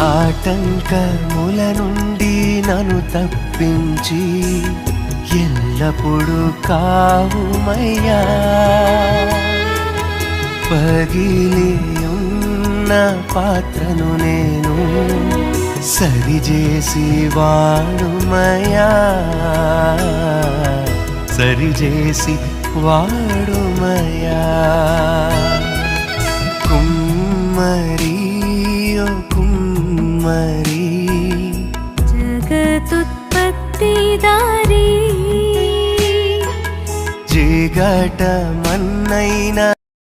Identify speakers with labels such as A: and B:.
A: ఆటంకముల నుండి నన్ను తప్పించి ఎల్లప్పుడూ కావుమయ్యా. పగిలి ఉన్న పాత్రను నేను సరిచేసి వాడుమయా సరిచేసి వాడుమయా కుమ్మరి కుమ్మరి
B: జగతుత్పత్తిదారి
A: జిగట మన్నైనా